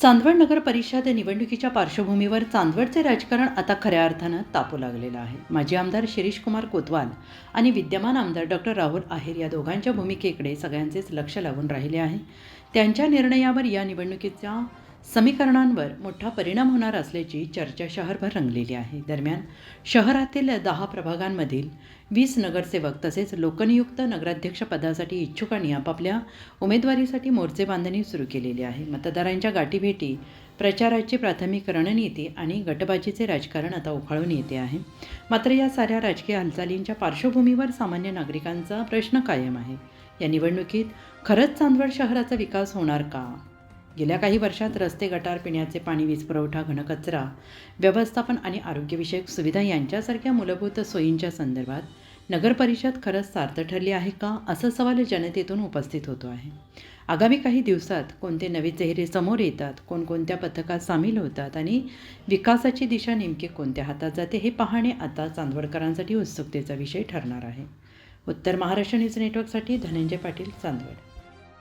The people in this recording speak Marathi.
चांदवड नगर परिषद निवडणुकीच्या पार्श्वभूमीवर चांदवडचे राजकारण आता खऱ्या अर्थानं तापू लागलेलं आहे. माजी आमदार शिरीष कुमार कोतवाल आणि विद्यमान आमदार डॉक्टर राहुल आहेर या दोघांच्या भूमिकेकडे सगळ्यांचेच लक्ष लागून राहिले आहे. त्यांच्या निर्णयावर या निवडणुकीच्या समीकरणांवर मोठा परिणाम होणार असल्याची चर्चा शहरभर रंगलेली आहे. दरम्यान शहरातील दहा प्रभागांमधील वीस नगरसेवक तसेच लोकनियुक्त नगराध्यक्षपदासाठी इच्छुकांनी आपापल्या उमेदवारीसाठी मोर्चे बांधणी सुरू केलेली आहे. मतदारांच्या गाठीभेटी प्रचाराची प्राथमिक रणनीती आणि गटबाजीचे राजकारण आता उफाळून येते आहे. मात्र या साऱ्या राजकीय हालचालींच्या पार्श्वभूमीवर सामान्य नागरिकांचा प्रश्न कायम आहे. या निवडणुकीत खरंच चांदवड शहराचा विकास होणार का? गेल्या काही वर्षात रस्ते गटार पिण्याचे पाणी वीज पुरवठा घनकचरा व्यवस्थापन आणि आरोग्यविषयक सुविधा यांच्यासारख्या मूलभूत सोयींच्या संदर्भात नगर परिषद खरंच सार्थ ठरली आहे का असा सवाल जनतेतून उपस्थित होतो आहे. आगामी काही दिवसात कोणते नवे चेहरे समोर येतात कोणकोणत्या पथकात सामील होतात आणि विकासाची दिशा नेमकी कोणत्या हातात जाते हे पाहणे आता चांदवडकरांसाठी उत्सुकतेचा विषय ठरणार आहे. उत्तर महाराष्ट्र न्यूज नेटवर्कसाठी धनंजय पाटील चांदवड.